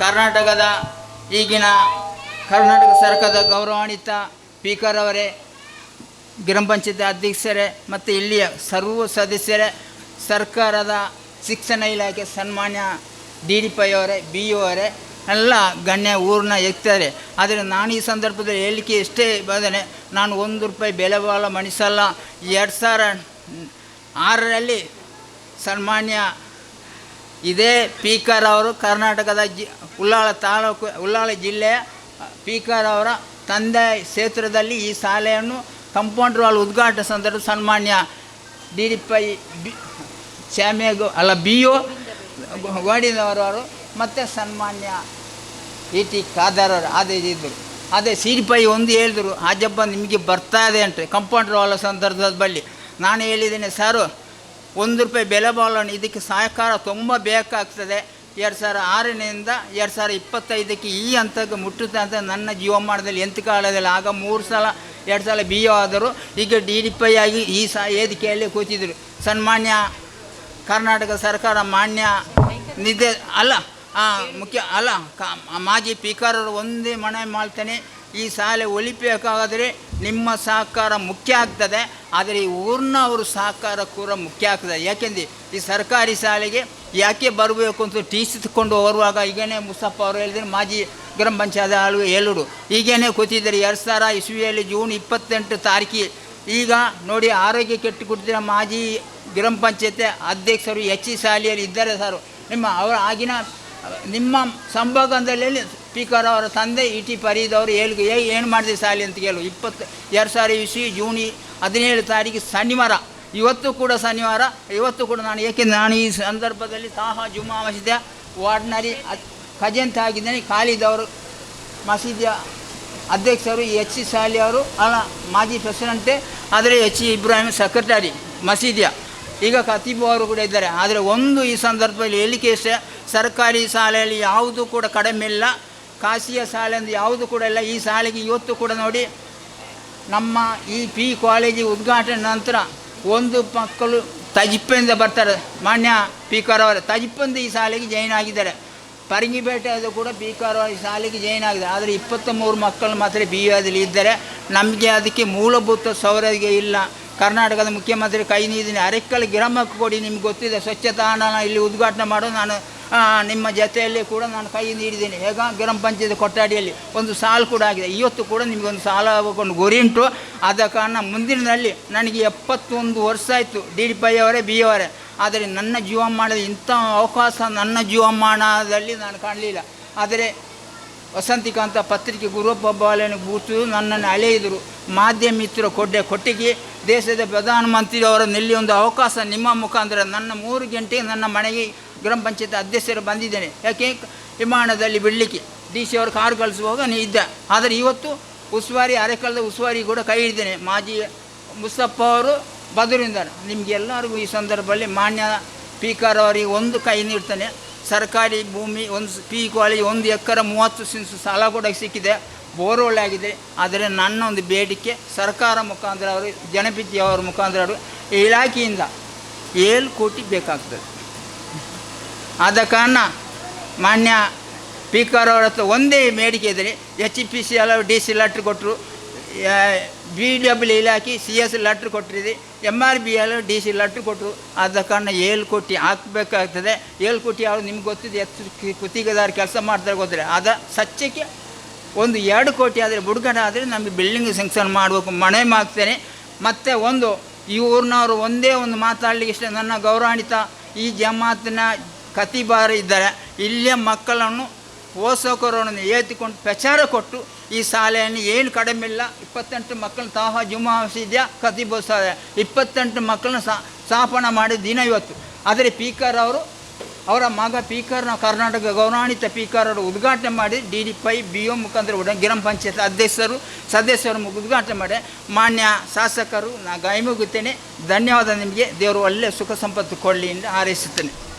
ಕರ್ನಾಟಕದ ಈಗಿನ ಕರ್ನಾಟಕ ಸರ್ಕಾರದ ಗೌರವಾನ್ವಿತ ಸ್ಪೀಕರ್ ಅವರೇ, ಗ್ರಾಮ ಪಂಚಾಯತ್ ಅಧ್ಯಕ್ಷರೇ, ಮತ್ತು ಇಲ್ಲಿಯ ಸರ್ವ ಸದಸ್ಯರೇ, ಸರ್ಕಾರದ ಶಿಕ್ಷಣ ಇಲಾಖೆ ಸನ್ಮಾನ್ಯ ಡಿ ಡಿ ಪೈ ಅವರೇ, ಬಿ ಯು ಅವರೇ, ಎಲ್ಲ ಗಣ್ಯ ಊರನ್ನ ಎತ್ತಾರೆ ಆದರೆ ನಾನು ಈ ಸಂದರ್ಭದಲ್ಲಿ ಹೇಳಿಕೆ ಎಷ್ಟೇ ಬಂದರೆ ನಾನು ಒಂದು ರೂಪಾಯಿ ಬೆಲೆ ಬಾಳ ಮಣಿಸಲ್ಲ ಎರಡು ಸಾವಿರ ಆರರಲ್ಲಿ ಸನ್ಮಾನ್ಯ ಇದೇ ಪೀಕರ್ ಅವರು ಕರ್ನಾಟಕದ ಜಿ, ಉಳ್ಳಾಳ ತಾಲೂಕು, ಉಳ್ಳಾಳ ಜಿಲ್ಲೆಯ ಪೀಕರ್ ಅವರ ತಂದೆ ಕ್ಷೇತ್ರದಲ್ಲಿ ಈ ಶಾಲೆಯನ್ನು ಕಂಪೌಂಡ್ರ್ ವಾಲ್ ಉದ್ಘಾಟನೆ ಸಂದರ್ಭ ಸನ್ಮಾನ್ಯ ಡಿ ಡಿ ಪೈ ಬಿ, ಶ್ಯಾಮೇಗು, ಅಲ್ಲ ಬಿ ಯು ಗೋಡಿನವರವರು ಮತ್ತು ಸನ್ಮಾನ್ಯ ಇ ಟಿ ಖಾದರ್ ಅವರು ಅದೇ ಇದ್ದರು. ಅದೇ ಸಿ ಡಿ ಪೈ ಒಂದು ಹೇಳಿದ್ರು ಅಜ್ಜಪ್ಪ ನಿಮಗೆ ಬರ್ತಾ ಇದೆ ಅಂತೆ. ಕಂಪೌಂಡ್ರ್ ವಾಲ ಸಂದರ್ಭದ ಬಳಿ ನಾನು ಹೇಳಿದ್ದೇನೆ, ಸರು ಒಂದು ರೂಪಾಯಿ ಬೆಲೆ ಬಾಳೋಣ, ಇದಕ್ಕೆ ಸಹಕಾರ ತುಂಬ ಬೇಕಾಗ್ತದೆ. ಎರಡು ಸಾವಿರ ಆರರಿಂದ ಎರಡು ಸಾವಿರ ಇಪ್ಪತ್ತೈದಕ್ಕೆ ಈ ಹಂತಕ್ಕೆ ಮುಟ್ಟುತ್ತೆ ಅಂತ ನನ್ನ ಜೀವಮಾನದಲ್ಲಿ ಎಂತ ಕಾಲದಲ್ಲಿ ಆಗ ಮೂರು ಸಲ, ಎರಡು ಸಲ ಬಿ ಒ ಆದರು. ಈಗ ಡಿ ಡಿ ಪೈ ಆಗಿ ಈ ಸಹ ವೇದಿಕೆಯಲ್ಲಿ ಕೂತಿದ್ರು. ಸನ್ಮಾನ್ಯ ಕರ್ನಾಟಕ ಸರ್ಕಾರ ಮಾನ್ಯ ನಿದ್ದೆ ಅಲ್ಲ ಮುಖ್ಯ, ಅಲ್ಲ ಮಾಜಿ ಸ್ಪೀಕರರು ಒಂದೇ ಮನೆ ಮಾಡ್ತೇನೆ ಈ ಶಾಲೆ ಒಲಿಬೇಕಾದರೆ ನಿಮ್ಮ ಸಹಕಾರ ಮುಖ್ಯ ಆಗ್ತದೆ, ಆದರೆ ಈ ಊರಿನವರು ಸಹಕಾರ ಕೂಡ ಮುಖ್ಯ ಆಗ್ತದೆ. ಯಾಕೆಂದರೆ ಈ ಸರ್ಕಾರಿ ಶಾಲೆಗೆ ಯಾಕೆ ಬರಬೇಕು ಅಂತ ಟಿ ಸಿ ತಗೊಂಡು ಹೊರುವಾಗ ಈಗೇನೆ ಮುಸ್ತಫ ಅವರು ಹೇಳಿದರೆ, ಮಾಜಿ ಗ್ರಾಮ ಪಂಚಾಯತ್ ಆಳು ಹೇಳುಡು ಈಗೇನೆ ಕೂತಿದ್ದಾರೆ ಎರಡು ಸಾವಿರ ಇಸ್ವಿಯಲ್ಲಿ ಜೂನ್ ಇಪ್ಪತ್ತೆಂಟು ತಾರೀಕಿ ಈಗ ನೋಡಿ ಆರೋಗ್ಯ ಕೆಟ್ಟು ಕೊಡ್ತಿರೋ ಮಾಜಿ ಗ್ರಾಮ ಪಂಚಾಯತ್ ಅಧ್ಯಕ್ಷರು ಎಚ್ ಇ ಶಾಲೆಯಲ್ಲಿ ಇದ್ದಾರೆ ಸರ್. ನಿಮ್ಮ ಅವರ ಆಗಿನ ನಿಮ್ಮ ಸಂಭಾಗದಲ್ಲಿ ಸ್ಪೀಕರ್ ಅವರ ತಂದೆ ಇ ಟಿ ಫರೀದ್ ಅವರು ಹೇಳಿ ಏನು ಮಾಡಿದೆ ಸಾಲಿ? ಅಂತ ಕೇಳು. ಇಪ್ಪತ್ತು, ಎರಡು ಸಾವಿರ ಇಸಿ ಜೂನಿ ಹದಿನೇಳು ತಾರೀಕು ಶನಿವಾರ. ಇವತ್ತು ಕೂಡ ಶನಿವಾರ. ಇವತ್ತು ಕೂಡ ನಾನು ಏಕೆಂದರೆ ನಾನು ಈ ಸಂದರ್ಭದಲ್ಲಿ ತಾಹ ಜುಮಾ ಮಸೀದಿಯ ವಾರ್ಡ್ನರಿ ಖಜಂತ ಆಗಿದ್ದೇನೆ. ಖಾಲಿದವರು ಮಸೀದಿಯ ಅಧ್ಯಕ್ಷರು ಎಚ್ ಸಿ ಸಾಲಿ ಅವರು, ಅಲ್ಲ, ಮಾಜಿ ಪ್ರೆಸಿಡೆಂಟೇ, ಆದರೆ ಎಚ್ ಇ ಇಬ್ರಾಹಿಂ ಸೆಕ್ರೆಟರಿ ಮಸೀದಿಯ. ಈಗ ಖತೀಬ್ ಅವರು ಕೂಡ ಇದ್ದಾರೆ. ಆದರೆ ಒಂದು ಈ ಸಂದರ್ಭದಲ್ಲಿ ಹೇಳಿಕೆ ಸರ್ಕಾರಿ ಶಾಲೆಯಲ್ಲಿ ಯಾವುದೂ ಕೂಡ ಕಡಿಮೆ ಇಲ್ಲ. ಶಾಲೆ ಎಂದು ಯಾವುದು ಕೂಡ ಇಲ್ಲ. ಈ ಶಾಲೆಗೆ ಇವತ್ತು ಕೂಡ ನೋಡಿ, ನಮ್ಮ ಈ ಪಿ ಕಾಲೇಜಿ ಉದ್ಘಾಟನೆ ನಂತರ ಒಂದು ಮಕ್ಕಳು ತಜಿಪ್ಪೆಯಿಂದ ಬರ್ತಾರೆ. ಮಾನ್ಯ ಪೀಕರ್ ಅವರು, ತಜಿಪ್ಪಂದು ಈ ಶಾಲೆಗೆ ಜೈನ್ ಆಗಿದ್ದಾರೆ. ಪರಂಗಿಪೇಟೆಯದು ಕೂಡ ಪೀಕರ್ ಈ ಶಾಲೆಗೆ ಜೈನ್ ಆಗಿದೆ. ಆದರೆ ಇಪ್ಪತ್ತ ಮೂರು ಮಕ್ಕಳು ಮಾತ್ರ ಬಿ ಯುದಲ್ಲಿ ಇದ್ದಾರೆ. ನಮಗೆ ಅದಕ್ಕೆ ಮೂಲಭೂತ ಸೌರಿಗೆ ಇಲ್ಲ. ಕರ್ನಾಟಕದ ಮುಖ್ಯಮಂತ್ರಿ ಕೈ ನೀಡಿದ್ದೀನಿ ಅರೆಕ್ಕಲ್ ಗ್ರಾಮಕ್ಕೆ ಕೊಡಿ, ನಿಮ್ಗೆ ಗೊತ್ತಿದೆ. ಸ್ವಚ್ಛತಾ ಇಲ್ಲಿ ಉದ್ಘಾಟನೆ ಮಾಡೋ ನಾನು ನಿಮ್ಮ ಜೊತೆಯಲ್ಲಿ ಕೂಡ ನಾನು ಕೈ ನೀಡಿದ್ದೇನೆ. ಹೇಗ? ಗ್ರಾಮ ಪಂಚಾಯತ್ ಕೊಠಡಿಯಲ್ಲಿ ಒಂದು ಸಾಲು ಕೂಡ ಆಗಿದೆ. ಇವತ್ತು ಕೂಡ ನಿಮಗೊಂದು ಸಾಲ ಒಂದು ಗುರಿ ಉಂಟು. ಆದ ಕಾರಣ ಮುಂದಿನದಲ್ಲಿ ನನಗೆ ಎಪ್ಪತ್ತೊಂದು ವರ್ಷ ಆಯಿತು. ಡಿ ಡಿ ಪೈ ಅವರೇ, ಬಿ ಅವರೇ. ಆದರೆ ನನ್ನ ಜೀವಮಾನದ ಇಂಥ ಅವಕಾಶ ನನ್ನ ಜೀವಮಾನದಲ್ಲಿ ನಾನು ಕಾಣಲಿಲ್ಲ. ಆದರೆ ವಸಂತಿಕಾಂತ ಪತ್ರಿಕೆ ಗುರುಪ್ಪ ಬಾಲನ ಕೂತು ನನ್ನನ್ನು ಅಲೆಯಿದರು. ಮಾಧ್ಯಮ ಮಿತ್ರ ಕೊಡ್ಡೆ ಕೊಟ್ಟಿಗೆ ದೇಶದ ಪ್ರಧಾನಮಂತ್ರಿಯವರ ನೆಲ್ಲಿ ಒಂದು ಅವಕಾಶ ನಿಮ್ಮ ಮುಖಾಂತರ ನನ್ನ ಮೂರು ಗಂಟೆಗೆ ನನ್ನ ಮನೆಗೆ ಗ್ರಾಮ ಪಂಚಾಯತ್ ಅಧ್ಯಕ್ಷರು ಬಂದಿದ್ದೇನೆ. ಯಾಕೆ? ವಿಮಾನದಲ್ಲಿ ಬಿಡಲಿಕ್ಕೆ. ಡಿ ಸಿ ಅವರು ಕಾರು ಕಳಿಸುವಾಗ ನೀ ಇದ್ದ. ಆದರೆ ಇವತ್ತು ಉಸ್ತುವಾರಿ ಅರೆಕಾಲದ ಉಸ್ತುವಾರಿ ಕೂಡ ಕೈ ಹಿಡಿದ್ದೇನೆ ಮಾಜಿ ಮುಸ್ತಪ್ಪ ಅವರು ಬದರಿಂದಾರೆ. ನಿಮಗೆಲ್ಲರಿಗೂ ಈ ಸಂದರ್ಭದಲ್ಲಿ ಮಾನ್ಯ ಸ್ಪೀಕರ್ ಅವರಿಗೆ ಒಂದು ಕೈ ನೀಡ್ತಾನೆ. ಸರ್ಕಾರಿ ಭೂಮಿ ಒಂದು ಪಿ ಕಾಲೇಜ್ ಒಂದು ಎಕರೆ ಮೂವತ್ತು ಸಿನ್ಸ್ ಸಾಲ ಕೂಡ ಸಿಕ್ಕಿದೆ. ಬೋರ್ವೆಲ್ ಆಗಿದೆ. ಆದರೆ ನನ್ನ ಒಂದು ಬೇಡಿಕೆ ಸರ್ಕಾರ ಮುಖಾಂತರ ಅವರು ಜನಪಿತಿ ಅವರ ಮುಖಾಂತರ ಅವರು, ಇಲಾಖೆಯಿಂದ ಏಳು ಕೋಟಿ ಬೇಕಾಗ್ತದೆ. ಆದ ಕಾರಣ ಮಾನ್ಯ ಸ್ಪೀಕರ್ ಅವರ ಹತ್ರ ಒಂದೇ ಬೇಡಿಕೆ ಇದ್ದರೆ ಎಚ್ ಪಿ ಸಿ ಎಲ್ಲ ಡಿ ಸಿ ಲೆಟ್ರ್ ಕೊಟ್ಟರು. ಬಿ ಡಬ್ಲ್ಯೂ ಇಲಾಖೆ ಸಿ ಎಸ್ ಲೆಟ್ರ್ ಕೊಟ್ಟಿದೆ. M R B L D C letter ಕೊಟ್ಟರು. ಆದ ಕಾರಣ ಏಳು ಕೋಟಿ ಹಾಕಬೇಕಾಗ್ತದೆ. ಏಳು ಕೋಟಿ ಅವರು ನಿಮ್ಗೆ ಗೊತ್ತಿದೆ ಎಷ್ಟು ಕುತ್ತಿಗೆದಾರ ಕೆಲಸ ಮಾಡ್ತಾರೆ ಗೊತ್ತಿಲ್ಲ ಆದ ಸತ್ಯಕ್ಕೆ ಒಂದು ಎರಡು ಕೋಟಿ ಆದರೆ ಬುಡುಗಡೆ ಆದರೆ ನಮಗೆ ಬಿಲ್ಡಿಂಗ್ ಸೆಂಕ್ಷನ್ ಮಾಡಬೇಕು ಮನೆ ಮಾಡ್ತೇನೆ. ಮತ್ತು ಒಂದು ಈ ಊರಿನವರು ಒಂದೇ ಒಂದು ಮಾತಾಡಲಿಕ್ಕೆ ಇಷ್ಟ. ನನ್ನ ಗೌರವಾನ್ವಿತ ಈ ಜಮಾತಿನ ಕತಿಬಾರ ಇದ್ದಾರೆ. ಇಲ್ಲೇ ಮಕ್ಕಳನ್ನು ಪೋಷಕರನ್ನು ಏತಿಕೊಂಡು ಪ್ರಚಾರ ಕೊಟ್ಟು ಈ ಶಾಲೆಯನ್ನು ಏನು ಕಡಿಮೆ ಇಲ್ಲ ಇಪ್ಪತ್ತೆಂಟು ಮಕ್ಕಳು ತಾಹ ಜುಮಾ ಮಸೀದಿಯ ಕತಿಬೋತ್ಸವ ಇಪ್ಪತ್ತೆಂಟು ಮಕ್ಕಳನ್ನ ಸ್ಥಾಪನೆ ಮಾಡಿದ ದಿನ ಇವತ್ತು. ಆದರೆ ಪೀಕರ್ ಅವರು, ಅವರ ಮಗ ಪೀಕರ್ನ ಕರ್ನಾಟಕ ಗೌರವಾನ್ವಿತ ಪೀಕರ್ ಅವರು ಉದ್ಘಾಟನೆ ಮಾಡಿ, D D Pai, B O ಮುಖಾಂತರ ಗ್ರಾಮ ಪಂಚಾಯತ್ ಅಧ್ಯಕ್ಷರು, ಸದಸ್ಯರು ಉದ್ಘಾಟನೆ ಮಾಡಿ, ಮಾನ್ಯ ಶಾಸಕರು, ನಾ ಗೈಮುಗುತ್ತೇನೆ ಧನ್ಯವಾದ ನಿಮಗೆ. ದೇವರು ಒಳ್ಳೆಯ ಸುಖ ಸಂಪತ್ತು ಕೊಡಲಿ ಎಂದು ಹಾರೈಸುತ್ತೇನೆ.